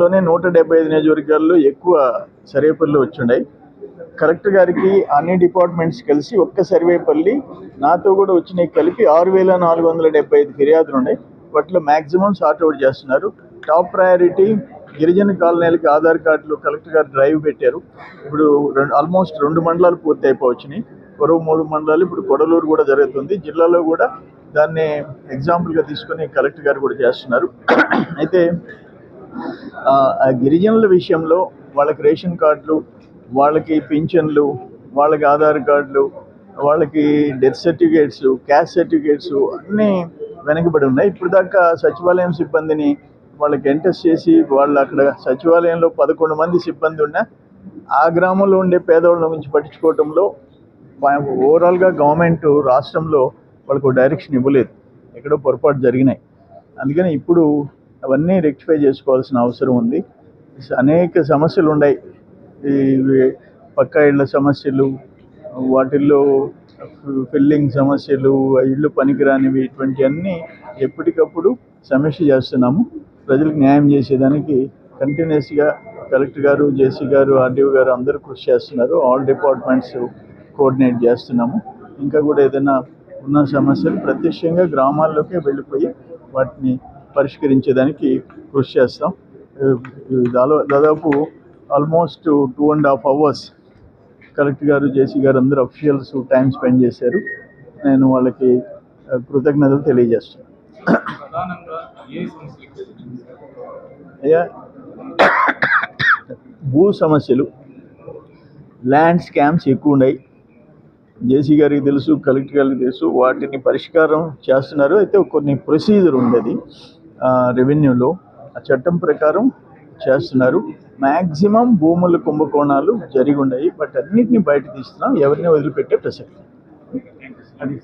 లోనే నూట డెబ్బై ఐదు నియోజకవర్గాల్లో ఎక్కువ సర్వేపల్లి వచ్చిండాయి. కలెక్టర్ గారికి అన్ని డిపార్ట్మెంట్స్ కలిసి ఒక్క సర్వేపల్లి నాతో కూడా వచ్చినాయి కలిపి ఆరు వేల నాలుగు వందల డెబ్బై ఐదు ఫిర్యాదులు ఉన్నాయి. వాటిలో మ్యాక్సిమం సార్ట్అవుట్ చేస్తున్నారు. టాప్ ప్రయారిటీ గిరిజన కాలనీలకి ఆధార్ కార్డులు కలెక్టర్ గారు డ్రైవ్ పెట్టారు. ఇప్పుడు రెండు ఆల్మోస్ట్ రెండు మండలాలు పూర్తి అయిపోవచ్చినాయి మరో మూడు మండలాలు ఇప్పుడు కొడలూరు కూడా జరుగుతుంది. జిల్లాలో కూడా దాన్ని ఎగ్జాంపుల్గా తీసుకొని కలెక్టర్ గారు కూడా చేస్తున్నారు. అయితే గిరిజనుల విషయంలో వాళ్ళకి రేషన్ కార్డులు వాళ్ళకి పింఛన్లు వాళ్ళకి ఆధార్ కార్డులు వాళ్ళకి డెత్ సర్టిఫికేట్స్ క్యాస్ట్ సర్టిఫికేట్స్ అన్నీ వెనకబడి ఉన్నాయి. ఇప్పుడు దాకా సచివాలయం సిబ్బందిని వాళ్ళకి ఎంటెస్ట్ చేసి వాళ్ళు అక్కడ సచివాలయంలో పదకొండు మంది సిబ్బంది ఉన్న ఆ గ్రామంలో ఉండే పేదవాళ్ళ గురించి పట్టించుకోవడంలో ఓవరాల్గా గవర్నమెంట్ రాష్ట్రంలో వాళ్ళకు డైరెక్షన్ ఇవ్వలేదు. ఎక్కడో పొరపాటు జరిగినాయి. అందుకని ఇప్పుడు అవన్నీ రెక్టిఫై చేసుకోవాల్సిన అవసరం ఉంది. అనేక సమస్యలు ఉన్నాయి ఈ ఇళ్ళ సమస్యలు వాటిల్లో ఫిల్లింగ్ సమస్యలు ఇళ్ళు పనికిరానివి ఇటువంటివన్నీ ఎప్పటికప్పుడు సమీక్ష చేస్తున్నాము. ప్రజలకు న్యాయం చేసేదానికి కంటిన్యూస్గా కలెక్టర్ గారు జేసీ గారు ఆర్డీఓ గారు అందరూ కృషి చేస్తున్నారు. ఆల్ డిపార్ట్మెంట్స్ కోఆర్డినేట్ చేస్తున్నాము. ఇంకా కూడా ఏదైనా ఉన్న సమస్యలు ప్రత్యక్షంగా గ్రామాల్లోకి వెళ్ళిపోయి వాటిని పరిష్కరించేదానికి కృషి చేస్తాం. దాదాపు almost two and half hours collector గారు జేసీ గారు అందరూ అఫీషియల్స్ టైం స్పెండ్ చేశారు. నేను వాళ్ళకి కృతజ్ఞతలు తెలియజేస్తున్నాను. అయ్యా భూ సమస్యలు ల్యాండ్ స్కామ్స్ ఎక్కువ ఉన్నాయి. జేసీ గారికి తెలుసు కలెక్టర్ గారికి తెలుసు వాటిని పరిష్కారం చేస్తున్నారు. అయితే కొన్ని ప్రొసీజర్ ఉండేది. రెవెన్యూలో ఆ చట్టం ప్రకారం చేస్తున్నారు. మ్యాక్సిమం భూముల కుంభకోణాలు జరిగి ఉన్నాయి బట్ అన్నిటిని బయట తీస్తున్నాం ఎవరిని వదిలిపెట్టే ప్రసక్తి. అది